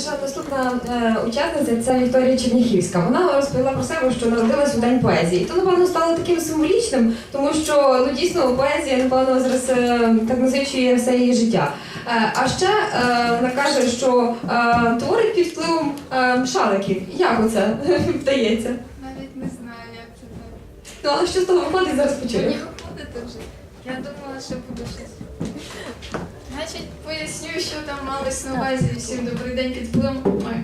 Наша наступна е, учасниця це Вікторія Черніхівська. Вона розповіла про себе, що народилась у день поезії. І то, напевно, стало таким символічним, тому що ну дійсно поезія, напевно, зараз е, так насичує все її життя. Е, а ще е, вона каже, що е, творить під впливом е, шаликів. Як оце вдається? Навіть не знаю, як це так. Ну але що з того виходить, зараз Мені почуємо. виходити вже. Я думала, що буду щось. Значить, поясню, що там малось на увазі. Всім добрий день під впливом. Ой,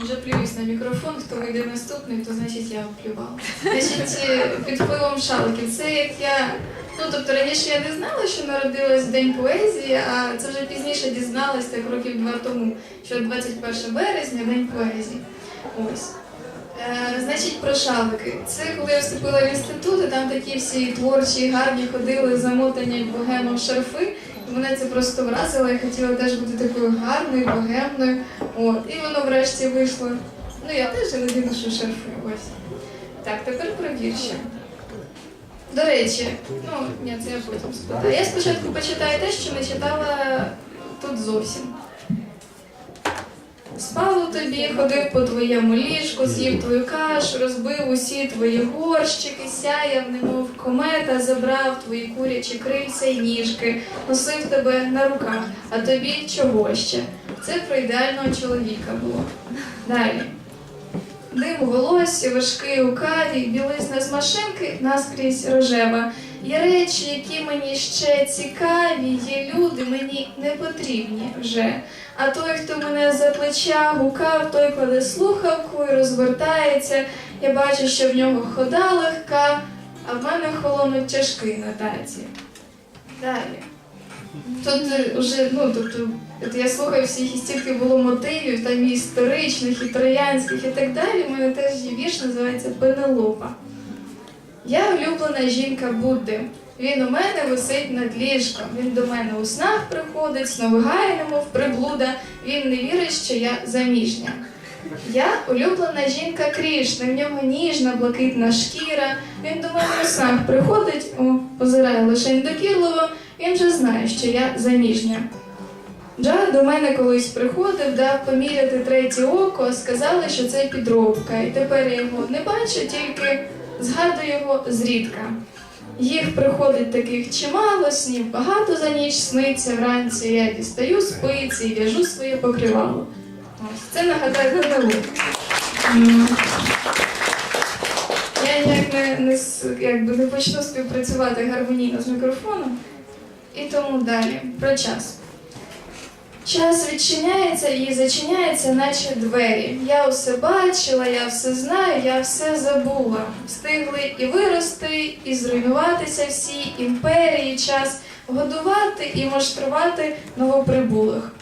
вже плююсь на мікрофон. Хто вийде наступний, то значить я плювала. Значить, е, під впливом шаликів. Це як я. Ну, тобто раніше я не знала, що народилась в День поезії, а це вже пізніше дізналась, так років два тому, що 21 березня День поезії. Ось. Е, значить, про шалики. Це коли я вступила в інститут, і там такі всі творчі, гарні ходили, замотані в шарфи. Мене це просто вразило, я хотіла теж бути такою гарною, богемною. От. І воно врешті вийшло. Ну, я теж іноді ношу шарфи. Ось. Так, тепер про вірші. До речі, ну, ні, це я потім спитаю. Я спочатку почитаю те, що не читала тут зовсім. Спав у тобі, ходив по твоєму ліжку, з'їв твою кашу, розбив усі твої горщики, сяяв, немов комета, забрав твої курячі крильця й ніжки, носив тебе на руках, а тобі чого ще? Це про ідеального чоловіка було. Далі. Дим у волосі, важкий у каві, білизна з машинки наскрізь рожева. Є речі, які мені ще цікаві, є люди не потрібні вже. А той, хто мене за плеча гукав, той кладе слухавку і розвертається. Я бачу, що в нього хода легка, а в мене холонуть тяжкі на таці. Далі. Тут вже, ну, тобто, от я слухаю всіх і стільки було мотивів, там і історичних, і троянських, і так далі. У мене теж є вірш, називається Пенелопа. Я улюблена жінка Будди. Він у мене висить над ліжком. Він до мене у снах приходить, сновигає, немов приблуда. Він не вірить, що я заміжня. Я улюблена жінка Крішни, в нього ніжна, блакитна шкіра. Він до мене у снах приходить, о, позирає лише докірливо, він же знає, що я заміжня. Джа до мене колись приходив, дав поміряти третє око, сказали, що це підробка. І тепер я його не бачу, тільки згадую його зрідка. Їх приходить таких чимало, снів багато за ніч сниться вранці. Я дістаю спиці і в'яжу своє покривало. Це нагадаю ПНУ. Я ніяк не, не, якби не почну співпрацювати гармонійно з мікрофоном. І тому далі про час. Час відчиняється і зачиняється, наче двері. Я усе бачила, я все знаю, я все забула. Встигли і вирости, і зруйнуватися всі імперії, час годувати і муштрувати новоприбулих.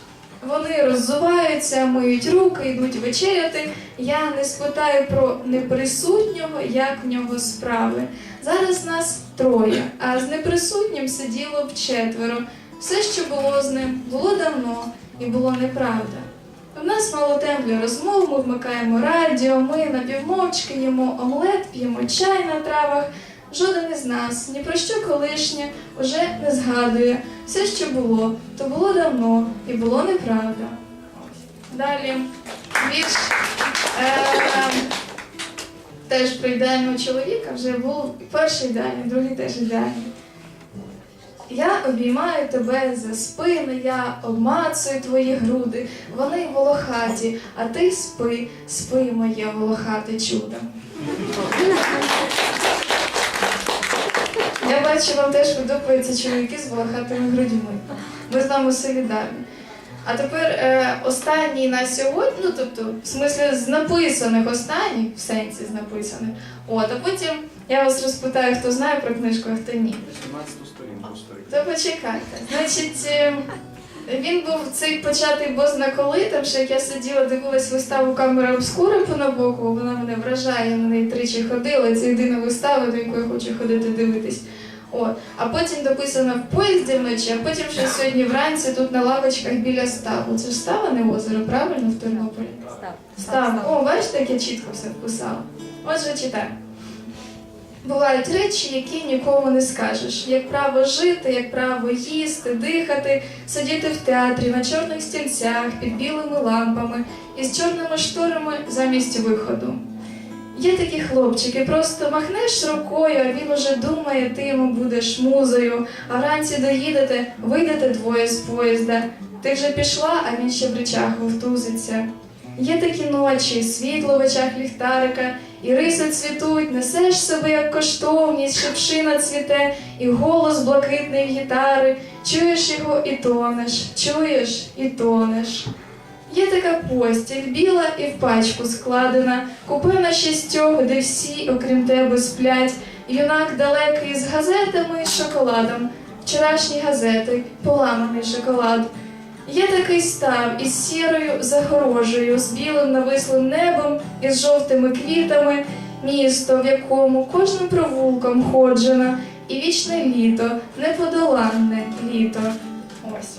Вони роззуваються, миють руки, йдуть вечеряти. Я не спитаю про неприсутнього, як в нього справи. Зараз нас троє, а з неприсутнім сиділо б четверо. Все, що було з ним, було давно і було неправда. У нас мало темплі розмов, ми вмикаємо радіо, ми напівмовчки їмо омлет, п'ємо чай на травах. Жоден із нас ні про що колишнє уже не згадує. Все, що було, то було давно і було неправда. Далі вірш е, теж про ідеального чоловіка вже був перший ідеальний, другий теж ідеальний. Я обіймаю тебе за спини, я обмацую твої груди, вони волохаті, а ти спи, спи, моє волохате чудо. Я бачу, вам теж видупаються чоловіки з волохатими грудьми. Ми з вами солідарні. А тепер е, останній на сьогодні, ну тобто, в смислі з написаних останніх, в сенсі з написаних. От, а потім я вас розпитаю, хто знає про книжку, а хто ні. 17 сторінку сторінку. То почекайте. Значить, е, він був цей початий бозна коли, там ще як я сиділа, дивилась виставу камера обскура по набоку, вона мене вражає, я на неї тричі ходила. Це єдина вистава, до якої хочу ходити дивитись. От. А потім дописано в поїзді вночі, а потім ще сьогодні вранці тут на лавочках біля ставу. Це ж става не озеро, правильно в Тернополі? Став. Става. О, бачите, як я чітко все вписала. Отже, читаю. Бувають речі, які нікому не скажеш. Як право жити, як право їсти, дихати, сидіти в театрі на чорних стільцях під білими лампами і з чорними шторами замість виходу. Є такі хлопчики, просто махнеш рукою, а він уже думає, ти йому будеш музою, а вранці доїдете, вийдете двоє з поїзда. Ти вже пішла, а він ще в речах вовтузиться. Є такі ночі, світло в очах ліхтарика, і риси цвітуть, несеш себе як коштовність, шипшина цвіте, і голос блакитний гітари, чуєш його і тонеш, чуєш і тонеш. Є така постіль, біла і в пачку складена, купина шістьох, де всі, окрім тебе, сплять, юнак далекий з газетами і шоколадом, вчорашні газети, поламаний шоколад. Є такий став із сірою загорожею, з білим навислим небом і з жовтими квітами, місто, в якому кожним провулком ходжено, і вічне літо, неподоланне літо. Ось.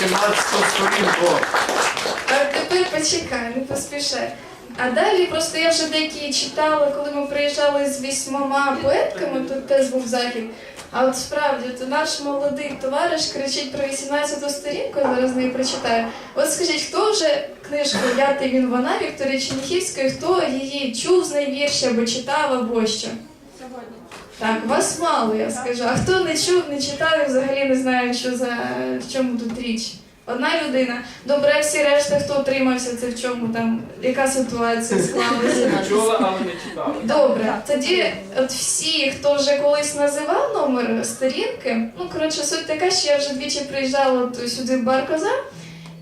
18 сторінку. А тепер почекай, не поспішай. А далі просто я вже деякі читала, коли ми приїжджали з вісьмома поетками, тут теж був захід. А от справді, то наш молодий товариш кричить про 18 сторінку, я зараз неї прочитаю. От скажіть, хто вже книжку Я ти він вона Вікторії Черніхівської, хто її чув з найбільше або читав, або що? Так, вас мало, я скажу. А хто не чув, не читав і взагалі не знає, що за в чому тут річ. Одна людина. Добре, всі решта, хто утримався, це в чому там, яка ситуація склалася. Чула, але не читала. Добре, тоді от всі, хто вже колись називав номер сторінки, ну коротше, суть така, що я вже двічі приїжджала от сюди в бар Коза,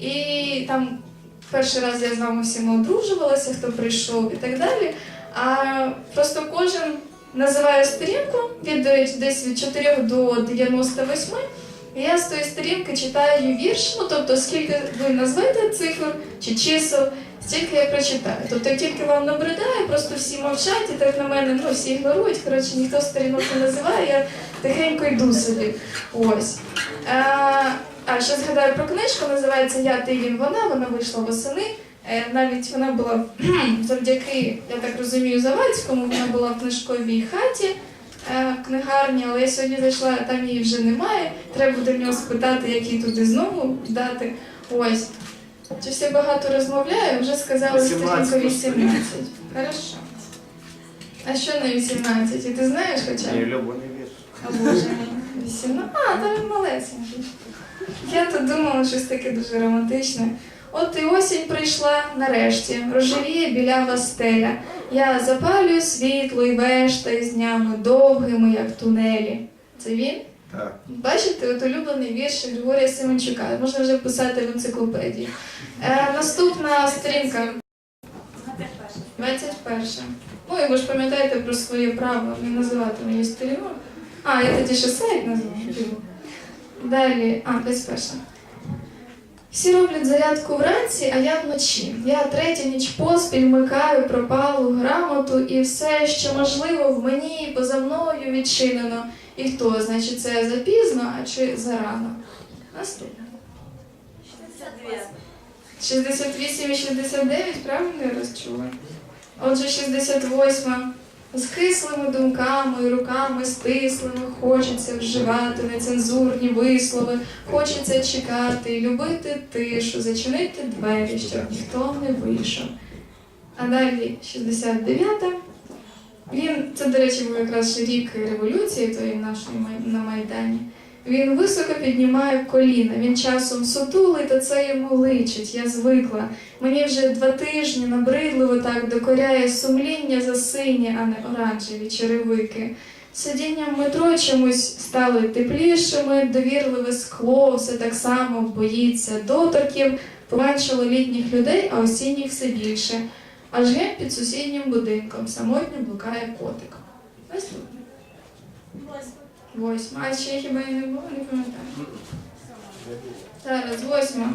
і там перший раз я з вами всіма одружувалася, хто прийшов і так далі. А просто кожен називає сторінку від десь від 4 до 98. Я з тої сторінки читаю вірш, ну тобто скільки ви назвете цифр чи чисел, стільки я прочитаю. Тобто, як тільки вам набридає, просто всі мовчать і так на мене, ну всі ігнорують. Коротше, ніхто сторінок не називає, я тихенько йду собі. Ось. А, а ще згадаю про книжку, називається Я, ти, він, вона. Вона вийшла восени. Е, Навіть вона була завдяки, я так розумію, Завадському, вона була в книжковій хаті е, книгарні, але я сьогодні зайшла, там її вже немає. Треба буде в нього спитати, як її туди знову дати. Ось. Щось я багато розмовляю, вже сказали 18 сторінку 18. Хорошо. А що на 18? І ти знаєш хоча б? Ні, Любо, не вірш. А боже мій. 18? А, там він малесенький. Я то думала щось таке дуже романтичне. От і осінь прийшла нарешті, рожевіє білява стеля. Я запалюю світло і вештаюсь днями довгими, як тунелі. Це він? Так. Бачите, от улюблений вірш Григорія Семенчука. Можна вже писати в енциклопедії. Е, наступна сторінка. 21. Ну і ви ж пам'ятаєте про своє право не називати мені сторінок. А, я тоді ще сайт назву. Далі, а, 21. Всі роблять зарядку вранці, а я вночі. Я третю ніч поспіль вмикаю пропалу грамоту і все, що можливо в мені поза мною відчинено. І хто? Значить, це запізно, а чи зарано? Наступне. 68 і 69, правильно я розчула? Отже, 68. З кислими думками руками стислими хочеться вживати нецензурні вислови, хочеться чекати, любити тишу, зачинити двері, щоб ніхто не вийшов. А далі 69-та. Він, це, до речі, був якраз рік революції тої нашої на Майдані. Він високо піднімає коліна, він часом сутулий, та це йому личить, я звикла. Мені вже два тижні набридливо так докоряє сумління за сині, а не оранжеві черевики. Сидіння в метро чомусь стали теплішими, довірливе скло, все так само боїться доторків, поменшало літніх людей, а осінніх все більше. Аж ген під сусіднім будинком самотньо блукає котик. Наступне. Восьма. А ще хіба і не було, не пам'ятаю. Зараз, восьма.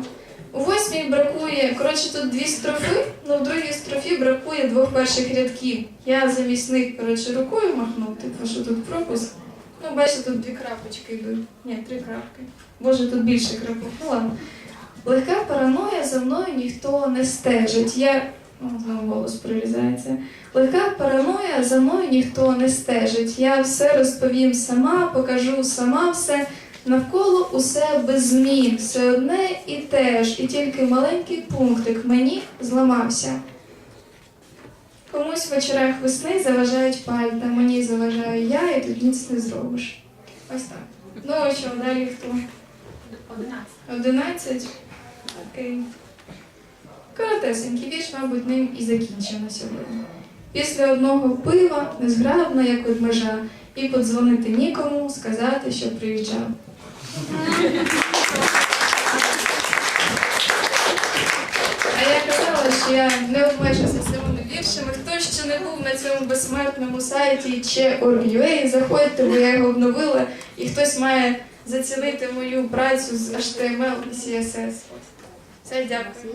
У восьмій бракує, коротше, тут дві строфи, ну в другій строфі бракує двох перших рядків. Я замість них, коротше, рукою махнув, типу, що тут пропуск. Ну, бачите, тут дві крапочки йдуть. Ні, три крапки. Боже, тут більше крапок. Ну ладно. Легка параноя за мною ніхто не стежить. Я Ну, знову голос прорізається. Легка параноя, за мною ніхто не стежить. Я все розповім сама, покажу сама все. Навколо усе без змін, все одне і те ж, і тільки маленький пунктик мені зламався. Комусь в вечорах весни заважають пальта, мені заважаю я, і тут ніц не зробиш. Ось так. Ну, а що, далі хто? Одинадцять. Одинадцять? Окей. Коротесенький вірш, мабуть, ним і закінчимо сьогодні. Після одного пива незграбна, як от межа, і подзвонити нікому, сказати, що приїжджав. А я казала, що я не обмежуся цими віршами. Хто ще не був на цьому безсмертному сайті чи Org.ua, заходьте, бо я його обновила, і хтось має зацінити мою працю з HTML і CSS. Все, дякую.